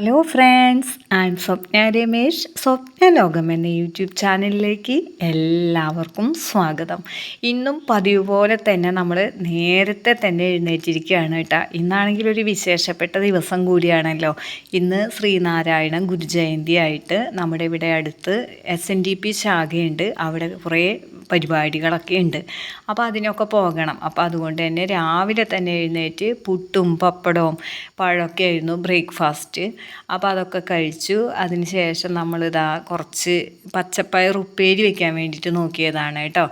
Hello friends I'm Swapna Ramesh Swapna ലോകം എന്ന YouTube ചാനലിലേക്ക് എല്ലാവർക്കും സ്വാഗതം. ഇന്നും പതിവ് പോലെ തന്നെ നമ്മൾ നേരത്തെ തന്നെ എഴുന്നേറ്റിരിക്കുകയാണ് കേട്ടോ. ഇന്നാണെങ്കിൽ ഒരു വിശേഷപ്പെട്ട ദിവസം കൂടിയാണല്ലോ. ഇന്ന് ശ്രീനാരായണ ഗുരുജയന്തി ആയിട്ട് നമ്മുടെ ഇവിടെ അടുത്ത് എസ് എൻ ഡി പി ശാഖയുണ്ട്. അവിടെ കുറേ പരിപാടികളൊക്കെ ഉണ്ട്. അപ്പോൾ അതിനൊക്കെ പോകണം. അപ്പോൾ അതുകൊണ്ട് തന്നെ രാവിലെ തന്നെ എഴുന്നേറ്റ് പുട്ടും പപ്പടവും പഴമൊക്കെ ആയിരുന്നു ബ്രേക്ക്ഫാസ്റ്റ്. അപ്പോൾ അതൊക്കെ കഴിച്ചു. അതിന് ശേഷം നമ്മളിതാ കുറച്ച് പച്ചപ്പയർ ഉപ്പേരി വെക്കാൻ വേണ്ടിയിട്ട് നോക്കിയതാണ് കേട്ടോ.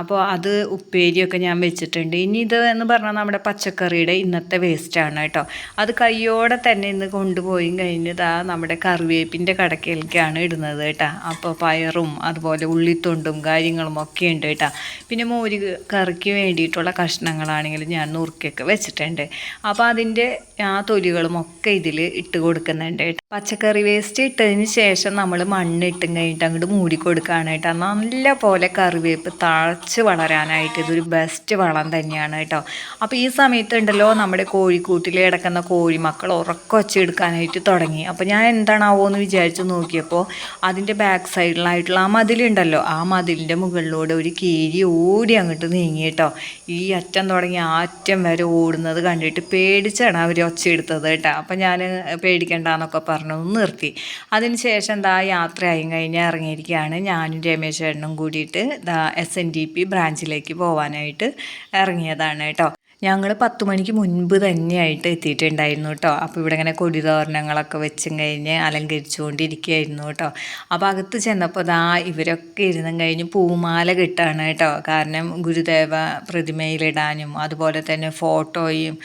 അപ്പോൾ അത് ഉപ്പേരിയൊക്കെ ഞാൻ വെച്ചിട്ടുണ്ട്. ഇനി ഇത് എന്ന് പറഞ്ഞാൽ നമ്മുടെ പച്ചക്കറിയുടെ ഇന്നത്തെ വേസ്റ്റാണ് കേട്ടോ. അത് കയ്യോടെ തന്നെ ഇന്ന് കൊണ്ടുപോയി കഴിഞ്ഞതാ നമ്മുടെ കറിവേപ്പിന്റെ കടക്കയിലേക്കാണ് ഇടുന്നത് കേട്ടോ. അപ്പോൾ പയറും അതുപോലെ ഉള്ളിത്തൊണ്ടും കാര്യങ്ങളും ഒക്കെ ഉണ്ട് കേട്ടോ. പിന്നെ മോര് കറിക്ക് വേണ്ടിയിട്ടുള്ള കഷ്ണങ്ങളാണെങ്കിൽ ഞാൻ നുറുക്കിയൊക്കെ വെച്ചിട്ടുണ്ട്. അപ്പോൾ അതിന്റെ ആ തൊലികളും ഒക്കെ ഇതിൽ ഇട്ട് കൊടുക്കുന്നുണ്ട് കേട്ടോ. പച്ചക്കറി വേസ്റ്റ് ഇട്ടതിന് ശേഷം നമ്മൾ മണ്ണിട്ടും കഴിഞ്ഞിട്ട് അങ്ങോട്ട് മൂടി കൊടുക്കുകയാണ് കേട്ടോ. നല്ല പോലെ കറിവേപ്പ് തഴച്ച് വളരാനായിട്ട് ഇതൊരു ബെസ്റ്റ് വളം തന്നെയാണ് കേട്ടോ. അപ്പോൾ ഈ സമയത്ത് ഉണ്ടല്ലോ നമ്മുടെ കോഴിക്കൂട്ടിൽ കിടക്കുന്ന കോഴിമക്കൾ ഉറക്കൊച്ചെടുക്കാനായിട്ട് തുടങ്ങി. അപ്പോൾ ഞാൻ എന്താണാവോ എന്ന് വിചാരിച്ച് നോക്കിയപ്പോൾ അതിന്റെ ബാക്ക് സൈഡിലായിട്ടുള്ള ആ മതിലുണ്ടല്ലോ. ആ മതിലിന്റെ മുകളിലൂടെ ഒരു കീരി ഓടി അങ്ങോട്ട് നീങ്ങി കേട്ടോ. ഈ അറ്റം തുടങ്ങി ആ അറ്റം വരെ ഓടുന്നത് കണ്ടിട്ട് പേടിച്ചാണ് അവർ ഒച്ചയെടുത്തത് കേട്ടോ. അപ്പോൾ ഞാൻ പേടിക്കണ്ടെന്നൊക്കെ പറഞ്ഞു നിർത്തി. അതിന് ശേഷം എന്താ യാത്രയായി കഴിഞ്ഞ് ഇറങ്ങിയിരിക്കുകയാണ്. ഞാനും രമേശ് ചേട്ടനും കൂടിയിട്ട് എസ് എൻ ഡി പി ബ്രാഞ്ചിലേക്ക് പോവാനായിട്ട് ഇറങ്ങിയതാണ് കേട്ടോ. ഞങ്ങൾ പത്ത് മണിക്ക് മുൻപ് തന്നെയായിട്ട് എത്തിയിട്ടുണ്ടായിരുന്നു കേട്ടോ. അപ്പോൾ ഇവിടെ ഇങ്ങനെ കൊടിതോരണങ്ങളൊക്കെ വെച്ചും കഴിഞ്ഞ് അലങ്കരിച്ചുകൊണ്ടിരിക്കുകയായിരുന്നു കേട്ടോ. അപ്പോൾ അകത്ത് ചെന്നപ്പോൾ ദാ ഇവരൊക്കെ ഇരുന്നും കഴിഞ്ഞ് പൂമാല കിട്ടാണ് കേട്ടോ. കാരണം ഗുരുദേവ പ്രതിമയിലിടാനും അതുപോലെ തന്നെ ഫോട്ടോയും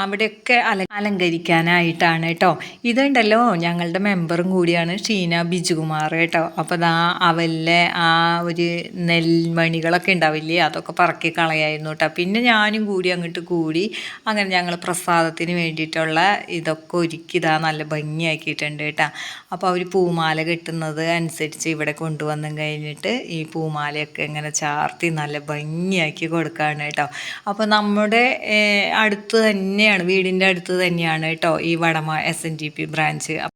അവിടെയൊക്കെ അല അലങ്കരിക്കാനായിട്ടാണ് കേട്ടോ. ഇതുണ്ടല്ലോ ഞങ്ങളുടെ മെമ്പറും കൂടിയാണ് ഷീന ബിജുകുമാർ കേട്ടോ. അപ്പോൾ ദാ അവല്ലേ ആ ഒരു നെൽമണികളൊക്കെ ഉണ്ടാവില്ലേ അതൊക്കെ പറക്കി കളയായിരുന്നു കേട്ടോ. പിന്നെ ഞാനും കൂടി അങ്ങോട്ട് കൂടി അങ്ങനെ ഞങ്ങൾ പ്രസാദത്തിന് വേണ്ടിയിട്ടുള്ള ഇതൊക്കെ ഒരുക്കി ഇതാ നല്ല ഭംഗിയാക്കിയിട്ടുണ്ട് കേട്ടോ. അപ്പോൾ അവർ പൂമാല കെട്ടുന്നത് അനുസരിച്ച് ഇവിടെ കൊണ്ടുവന്നും കഴിഞ്ഞിട്ട് ഈ പൂമാലയൊക്കെ ഇങ്ങനെ ചാർത്തി നല്ല ഭംഗിയാക്കി കൊടുക്കുകയാണ് കേട്ടോ. അപ്പോൾ നമ്മുടെ അടുത്ത് തന്നെയാണ് വീടിന്റെ അടുത്ത് തന്നെയാണ് കേട്ടോ ഈ Vadama S N D P branch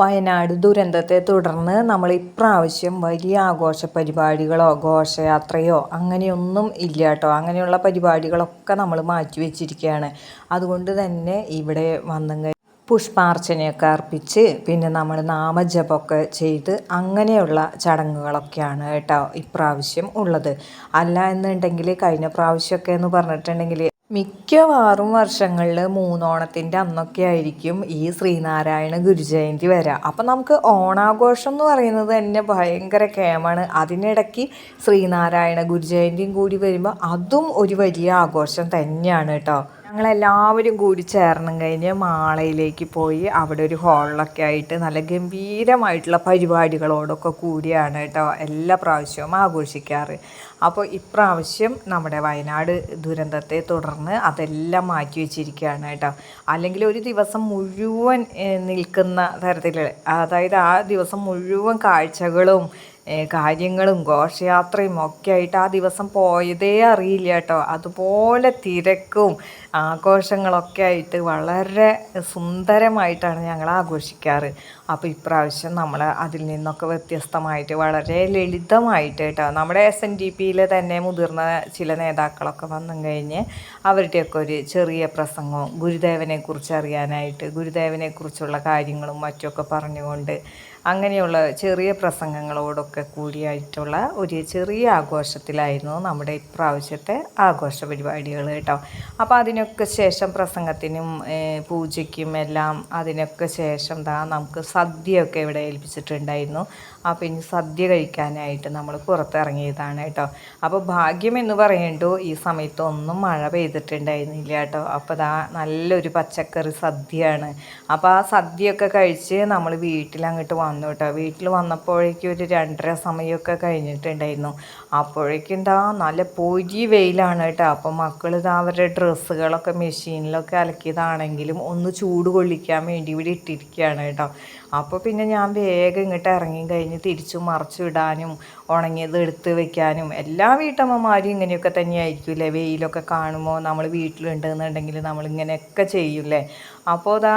Wayanad ദുരന്തത്തെ തുടർന്ന് നമ്മൾ ഇപ്രാവശ്യം വലിയ ആഘോഷ പരിപാടികളോ ഘോഷയാത്രയോ അങ്ങനെയൊന്നും ഇല്ല കേട്ടോ. അങ്ങനെയുള്ള പരിപാടികളൊക്കെ നമ്മൾ മാറ്റി വെച്ചിരിക്കുകയാണ്. അതുകൊണ്ട് തന്നെ ഇവിടെ വന്നും പുഷ്പാർച്ചനയൊക്കെ അർപ്പിച്ച് പിന്നെ നമ്മൾ നാമജപമൊക്കെ ചെയ്ത് അങ്ങനെയുള്ള ചടങ്ങുകളൊക്കെയാണ് കേട്ടോ ഇപ്രാവശ്യം ഉള്ളത്. അല്ല എന്നുണ്ടെങ്കിൽ കഴിഞ്ഞ പ്രാവശ്യമൊക്കെ എന്ന് പറഞ്ഞിട്ടുണ്ടെങ്കിൽ മിക്കവാറും വർഷങ്ങളിൽ മൂന്നോണത്തിന്റെ അന്നൊക്കെ ആയിരിക്കും ഈ ശ്രീനാരായണ ഗുരുജയന്തി വരിക അപ്പം നമുക്ക് ഓണാഘോഷം എന്ന് പറയുന്നത് തന്നെ ഭയങ്കര കേമാണ് അതിനിടയ്ക്ക് ശ്രീനാരായണ ഗുരുജയന്തിയും കൂടി വരുമ്പോൾ അതും ഒരു വലിയ ആഘോഷം തന്നെയാണ് കേട്ടോ. ഞങ്ങളെല്ലാവരും കൂടി ചേർന്നും കഴിഞ്ഞ് മാളയിലേക്ക് പോയി അവിടെ ഒരു ഹോളിലൊക്കെ ആയിട്ട് നല്ല ഗംഭീരമായിട്ടുള്ള പരിപാടികളോടൊക്കെ കൂടിയാണ് കേട്ടോ എല്ലാ പ്രാവശ്യവും ആഘോഷിക്കാറ്. അപ്പോൾ ഇപ്രാവശ്യം നമ്മുടെ വയനാട് ദുരന്തത്തെ തുടർന്ന് അതെല്ലാം മാറ്റി വെച്ചിരിക്കുകയാണ് കേട്ടോ. അല്ലെങ്കിൽ ഒരു ദിവസം മുഴുവൻ നിൽക്കുന്ന തരത്തിൽ അതായത് ആ ദിവസം മുഴുവൻ കാഴ്ചകളും കാര്യങ്ങളും ഘോഷയാത്രയും ഒക്കെ ആയിട്ട് ആ ദിവസം പോയതേ അറിയില്ല കേട്ടോ. അതുപോലെ തിരക്കും ആഘോഷങ്ങളൊക്കെ ആയിട്ട് വളരെ സുന്ദരമായിട്ടാണ് ഞങ്ങൾ ആഘോഷിക്കാറ്. അപ്പോൾ ഇപ്രാവശ്യം നമ്മൾ അതിൽ നിന്നൊക്കെ വ്യത്യസ്തമായിട്ട് വളരെ ലളിതമായിട്ട് കേട്ടോ. നമ്മുടെ എസ് എൻ ഡി പിയിലെ തന്നെ മുതിർന്ന ചില നേതാക്കളൊക്കെ വന്നു കഴിഞ്ഞ് അവരുടെയൊക്കെ ഒരു ചെറിയ പ്രസംഗവും ഗുരുദേവനെക്കുറിച്ച് അറിയാനായിട്ട് ഗുരുദേവനെക്കുറിച്ചുള്ള കാര്യങ്ങളും മറ്റുമൊക്കെ പറഞ്ഞുകൊണ്ട് അങ്ങനെയുള്ള ചെറിയ പ്രസംഗങ്ങളോടൊക്കെ കൂടിയായിട്ടുള്ള ഒരു ചെറിയ ആഘോഷത്തിലായിരുന്നു നമ്മുടെ ഇപ്രാവശ്യത്തെ ആഘോഷ പരിപാടികൾ കേട്ടോ. അപ്പോൾ അതിനൊക്കെ ശേഷം പ്രസംഗത്തിനും പൂജയ്ക്കും എല്ലാം അതിനൊക്കെ ശേഷം ദാ നമുക്ക് സദ്യയൊക്കെ ഇവിടെ ഏൽപ്പിച്ചിട്ടുണ്ടായിരുന്നു. അപ്പോൾ ഇനി സദ്യ കഴിക്കാനായിട്ട് നമ്മൾ പുറത്തിറങ്ങിയതാണ് കേട്ടോ. അപ്പോൾ ഭാഗ്യം എന്ന് പറയണ്ടോ ഈ സമയത്തൊന്നും മഴ പെയ്തിട്ടുണ്ടായിരുന്നില്ല കേട്ടോ. അപ്പോൾ ദാ നല്ലൊരു പച്ചക്കറി സദ്യയാണ്. അപ്പോൾ ആ സദ്യയൊക്കെ കഴിച്ച് നമ്മൾ വീട്ടിൽ അങ്ങോട്ട് വന്നു. കേട്ടോ വീട്ടിൽ വന്നപ്പോഴേക്കും ഒരു രണ്ടര സമയമൊക്കെ കഴിഞ്ഞിട്ടുണ്ടായിരുന്നു. അപ്പോഴേക്കും ദാ നല്ല പൊരി വെയിലാണ് കേട്ടോ. അപ്പോൾ മക്കൾ ഇതാ അവരുടെ ഡ്രസ്സുകളൊക്കെ മെഷീനിലൊക്കെ അലക്കിയതാണെങ്കിലും ഒന്ന് ചൂട് കൊള്ളിക്കാൻ വേണ്ടി ഇവിടെ ഇട്ടിരിക്കുകയാണ് കേട്ടോ. അപ്പോൾ പിന്നെ ഞാൻ വേഗം ഇങ്ങോട്ട് ഇറങ്ങി കഴിഞ്ഞ് തിരിച്ചു മറിച്ചു ഇടാനും ഉണങ്ങിയത് എടുത്ത് വെക്കാനും. എല്ലാ വീട്ടമ്മമാരും ഇങ്ങനെയൊക്കെ തന്നെയായിരിക്കുമല്ലേ വെയിലൊക്കെ കാണുമ്പോൾ നമ്മൾ വീട്ടിലുണ്ടെന്നുണ്ടെങ്കിൽ നമ്മളിങ്ങനെയൊക്കെ ചെയ്യൂലേ അപ്പോൾ ഇതാ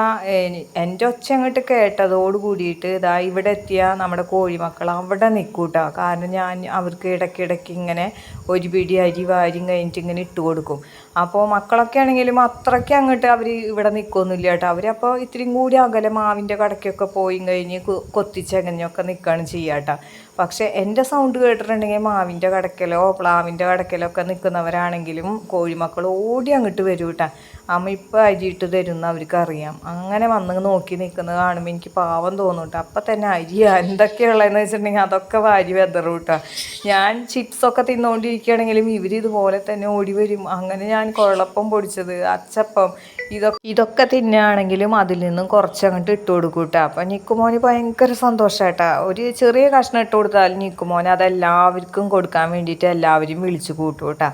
എന്റെ ഒച്ച അങ്ങോട്ട് കേട്ടതോട് കൂടിയിട്ട് ഇതാ ഇവിടെ എത്തിയ നമ്മുടെ കോഴിമക്കൾ അവിടെ നിൽക്കൂട്ടോ കാരണം ഞാൻ അവർക്ക് ഇടയ്ക്കിടയ്ക്ക് ഇങ്ങനെ ഒരു പിടി അരി വാരിയും കഴിഞ്ഞിട്ട് ഇങ്ങനെ ഇട്ട് കൊടുക്കും. അപ്പോൾ മക്കളൊക്കെ ആണെങ്കിലും അത്രയ്ക്ക് അങ്ങോട്ട് അവർ ഇവിടെ നിൽക്കുമൊന്നുമില്ല കേട്ടോ അവരപ്പോൾ ഇത്രയും കൂടി അകലെ മാവിന്റെ കടയ്ക്കൊക്കെ പോയി കഴിഞ്ഞ് കൊത്തിച്ചങ്ങനെയൊക്കെ നിൽക്കുകയാണ് ചെയ്യാം കേട്ടോ പക്ഷേ എന്റെ സൗണ്ട് കേട്ടിട്ടുണ്ടെങ്കിൽ മാവിന്റെ കടക്കലോ പ്ലാവിന്റെ കടക്കലോ ഒക്കെ നിൽക്കുന്നവരാണെങ്കിലും കോഴിമക്കൾ ഓടി അങ്ങോട്ട് വരും കേട്ടോ. അമ്മ ഇപ്പം അരിയിട്ട് തരുമെന്ന് അവർക്ക് അറിയാം അങ്ങനെ വന്ന് നോക്കി നിൽക്കുന്നത് കാണുമ്പോൾ എനിക്ക് പാവം തോന്നും അപ്പം തന്നെ അരി എന്തൊക്കെയുള്ളതെന്ന് വെച്ചിട്ടുണ്ടെങ്കിൽ അതൊക്കെ വാരി വെതറും കേട്ടോ ഞാൻ ചിപ്സൊക്കെ തിന്നുകൊണ്ടിരിക്കുകയാണെങ്കിലും ഇവർ ഇതുപോലെ തന്നെ ഓടി വരും. അങ്ങനെ ഞാൻ കുഴപ്പം പൊടിച്ചത് അച്ചപ്പം ഇതൊക്കെ ഇതൊക്കെ തിന്നുകയാണെങ്കിലും അതിൽ നിന്നും കുറച്ചങ്ങോട്ട് ഇട്ട് കൊടുക്കും കേട്ടോ അപ്പം നിക്കുമോന് ഭയങ്കര സന്തോഷമായിട്ടാ ഒരു ചെറിയ കഷ്ണം ഇട്ട് കൊടുത്താൽ നിക്കുമോന് അതെല്ലാവർക്കും കൊടുക്കാൻ വേണ്ടിയിട്ട് എല്ലാവരും വിളിച്ചു കൂട്ടും കേട്ടോ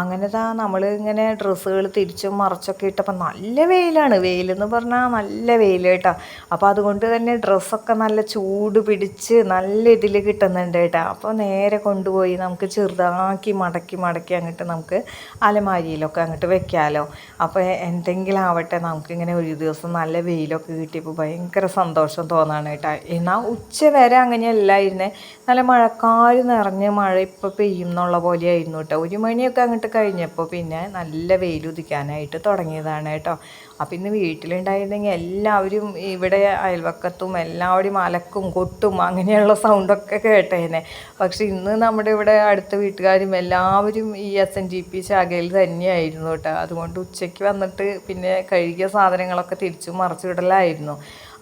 അങ്ങനെ താ നമ്മൾ ഇങ്ങനെ ഡ്രസ്സുകൾ തിരിച്ചും മറിച്ചൊക്കെ ഇട്ടപ്പോൾ നല്ല വെയിലാണ്. വെയിലെന്ന് പറഞ്ഞാൽ നല്ല വെയിൽ കേട്ടോ അപ്പോൾ അതുകൊണ്ട് തന്നെ ഡ്രസ്സൊക്കെ നല്ല ചൂട് പിടിച്ച് നല്ല ഇതിൽ കിട്ടുന്നുണ്ട് കേട്ടോ. അപ്പോൾ നേരെ കൊണ്ടുപോയി നമുക്ക് ചെറുതാക്കി മടക്കി മടക്കി അങ്ങോട്ട് നമുക്ക് അലമാരിയിലൊക്കെ അങ്ങോട്ട് വെക്കാമല്ലോ അപ്പോൾ എന്തെങ്കിലും ആവട്ടെ നമുക്കിങ്ങനെ ഒരു ദിവസം നല്ല വെയിലൊക്കെ കിട്ടിയപ്പോൾ ഭയങ്കര സന്തോഷം തോന്നാണ് കേട്ടോ. എന്നാൽ ഉച്ച വരെ അങ്ങനെയല്ലായിരുന്നേ. നല്ല മഴക്കാർ നിറഞ്ഞ് മഴ ഇപ്പോൾ പെയ്യും എന്നുള്ള പോലെയായിരുന്നു കേട്ടോ. ഒരു മണിയൊക്കെ അങ്ങോട്ട് കഴിഞ്ഞപ്പോൾ പിന്നെ നല്ല വെയിൽ ഉദിക്കാനായിട്ട് തുടങ്ങിയതാണ് കേട്ടോ. അപ്പം ഇന്ന് വീട്ടിലുണ്ടായിരുന്നെങ്കിൽ എല്ലാവരും ഇവിടെ അയൽവക്കത്തും എല്ലാവരും അലക്കും കൊട്ടും അങ്ങനെയുള്ള സൗണ്ടൊക്കെ കേട്ടേനെ. പക്ഷെ ഇന്ന് നമ്മുടെ ഇവിടെ അടുത്ത വീട്ടുകാരും എല്ലാവരും ഈ എസ് എൻ ജി പി ശാഖയിൽ തന്നെയായിരുന്നു കേട്ടോ. അതുകൊണ്ട് ഉച്ചയ്ക്ക് വന്നിട്ട് പിന്നെ കഴുകിയ സാധനങ്ങളൊക്കെ തിരിച്ചു മറിച്ചിടലായിരുന്നു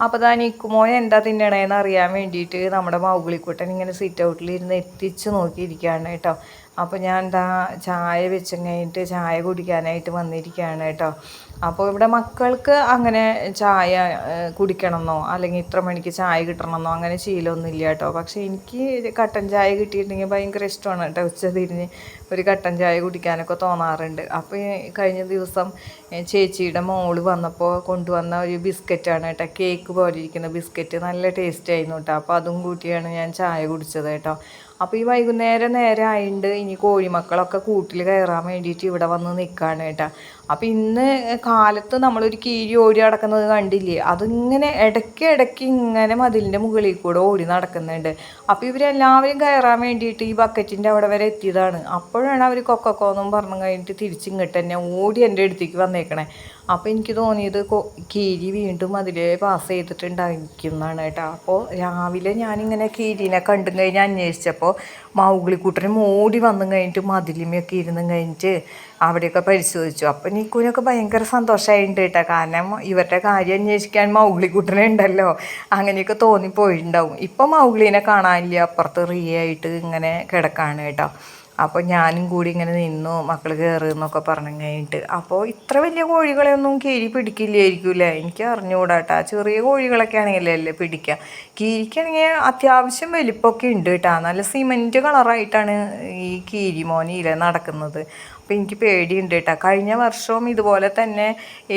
അപ്പോൾ താൻ ഇക്കുമോനെ എന്താ തിന്നണേന്ന് അറിയാൻ വേണ്ടിയിട്ട് നമ്മുടെ മൗഗിളിക്കുട്ടൻ ഇങ്ങനെ സീറ്റ് ഔട്ടിലിരുന്ന് എത്തിച്ച് നോക്കിയിരിക്കുകയാണ് കേട്ടോ. അപ്പോൾ ഞാൻ എന്താ ചായ വെച്ച് കഴിഞ്ഞിട്ട് ചായ കുടിക്കാനായിട്ട് വന്നിരിക്കുകയാണ് കേട്ടോ. അപ്പോൾ ഇവിടെ മക്കൾക്ക് അങ്ങനെ ചായ കുടിക്കണമെന്നോ അല്ലെങ്കിൽ ഇത്ര മണിക്ക് ചായ കിട്ടണമെന്നോ അങ്ങനെ ശീലമൊന്നുമില്ല കേട്ടോ. പക്ഷേ എനിക്ക് കട്ടൻ ചായ കിട്ടിയിട്ടുണ്ടെങ്കിൽ ഭയങ്കര ഇഷ്ടമാണ് കേട്ടോ. ഉച്ച തിരിഞ്ഞ് ഒരു കട്ടൻ ചായ കുടിക്കാനൊക്കെ തോന്നാറുണ്ട്. അപ്പോൾ കഴിഞ്ഞ ദിവസം ചേച്ചിയുടെ മോൾ വന്നപ്പോൾ കൊണ്ടുവന്ന ഒരു ബിസ്ക്കറ്റാണ് കേട്ടോ. കേക്ക് പോലെ ഇരിക്കുന്ന ബിസ്ക്കറ്റ്. നല്ല ടേസ്റ്റ് ആയിരുന്നു കേട്ടോ. അപ്പോൾ അതും കൂട്ടിയാണ് ഞാൻ ചായ കുടിച്ചത് കേട്ടോ. അപ്പോൾ ഈ വൈകുന്നേരം നേരം ആയതുകൊണ്ട് ഇനി കോഴിമക്കളൊക്കെ കൂട്ടിൽ കയറാൻ വേണ്ടിയിട്ട് ഇവിടെ വന്ന് നിൽക്കുകയാണ് കേട്ടോ. അപ്പോൾ ഇന്ന് കാലത്ത് നമ്മളൊരു കീഴി ഓടി നടക്കുന്നത് കണ്ടില്ലേ? അതിങ്ങനെ ഇടയ്ക്ക് ഇടയ്ക്ക് ഇങ്ങനെ മതിലിന്റെ മുകളിൽ കൂടെ ഓടി നടക്കുന്നുണ്ട്. അപ്പോൾ ഇവരെല്ലാവരും കയറാൻ വേണ്ടിയിട്ട് ഈ ബക്കറ്റിന്റെ അവിടെ വരെ എത്തിയതാണ്. അപ്പോഴാണ് അവർ കൊക്കക്കോന്നും പറഞ്ഞു കഴിഞ്ഞിട്ട് തിരിച്ചിങ്ങോട്ട് തന്നെ ഓടി എന്റെ അടുത്തേക്ക് വന്നേക്കണേ. അപ്പോൾ എനിക്ക് തോന്നിയത് കീരി വീണ്ടും അതിലേ പാസ് ചെയ്തിട്ടുണ്ടായിരിക്കുന്നതാണ് കേട്ടോ. അപ്പോൾ രാവിലെ ഞാനിങ്ങനെ കീരിനെ കണ്ടു കഴിഞ്ഞ് അന്വേഷിച്ചപ്പോൾ മൗഗ്ലിക്കുട്ടനും ഓടി വന്നു കഴിഞ്ഞിട്ട് മതിലിമയൊക്കെ ഇരുന്നും കഴിഞ്ഞിട്ട് അവിടെയൊക്കെ പരിശോധിച്ചു. അപ്പം നിക്കൂനൊക്കെ ഭയങ്കര സന്തോഷമായിട്ടുണ്ട് കേട്ടോ. കാരണം ഇവരുടെ കാര്യം അന്വേഷിക്കാൻ മൗഗ്ലിക്കുട്ടനെ ഉണ്ടല്ലോ. അങ്ങനെയൊക്കെ തോന്നിപ്പോയിട്ടുണ്ടാവും. ഇപ്പം മൗഗ്ലീനെ കാണാനില്ല. അപ്പുറത്ത് റീ ആയിട്ട് ഇങ്ങനെ കിടക്കാണ് കേട്ടോ. അപ്പോൾ ഞാനും കൂടി ഇങ്ങനെ നിന്നു മക്കൾ കയറുന്നൊക്കെ പറഞ്ഞു കഴിഞ്ഞിട്ട്. അപ്പോൾ ഇത്ര വലിയ കോഴികളെ ഒന്നും കീരി അല്ലേ എനിക്ക് അറിഞ്ഞുകൂടാട്ടാ ചെറിയ കോഴികളൊക്കെ ആണെങ്കിലേ അല്ലേ പിടിക്കുക കീരിക്കാണെങ്കിൽ അത്യാവശ്യം വലിപ്പമൊക്കെ ഉണ്ട് കേട്ടോ നല്ല സിമെന്റ് കളറായിട്ടാണ് ഈ കീരി കീരിമോനിയിലെ നടക്കുന്നത്. അപ്പോൾ എനിക്ക് പേടിയുണ്ട് കേട്ടോ കഴിഞ്ഞ വർഷവും ഇതുപോലെ തന്നെ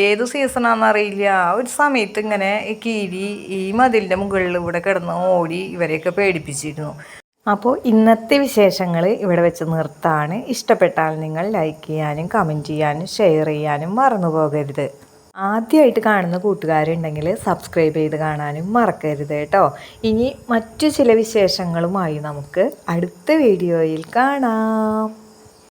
ഏത് സീസണാണെന്നറിയില്ല ഒരു സമയത്ത് ഇങ്ങനെ കീരി ഈ മതിലിന്റെ മുകളിൽ ഇവിടെ കിടന്ന് ഓടി ഇവരെയൊക്കെ പേടിപ്പിച്ചിരുന്നു. അപ്പോൾ ഇന്നത്തെ വിശേഷങ്ങൾ ഇവിടെ വെച്ച് നിർത്താണ്. ഇഷ്ടപ്പെട്ടാൽ നിങ്ങൾ ലൈക്ക് ചെയ്യാനും കമന്റ് ചെയ്യാനും ഷെയർ ചെയ്യാനും മറന്നു പോകരുത്. ആദ്യമായിട്ട് കാണുന്ന കൂട്ടുകാരുണ്ടെങ്കിൽ സബ്സ്ക്രൈബ് ചെയ്ത് കാണാനും മറക്കരുത് കേട്ടോ. ഇനി മറ്റു ചില വിശേഷങ്ങളുമായി നമുക്ക് അടുത്ത വീഡിയോയിൽ കാണാം.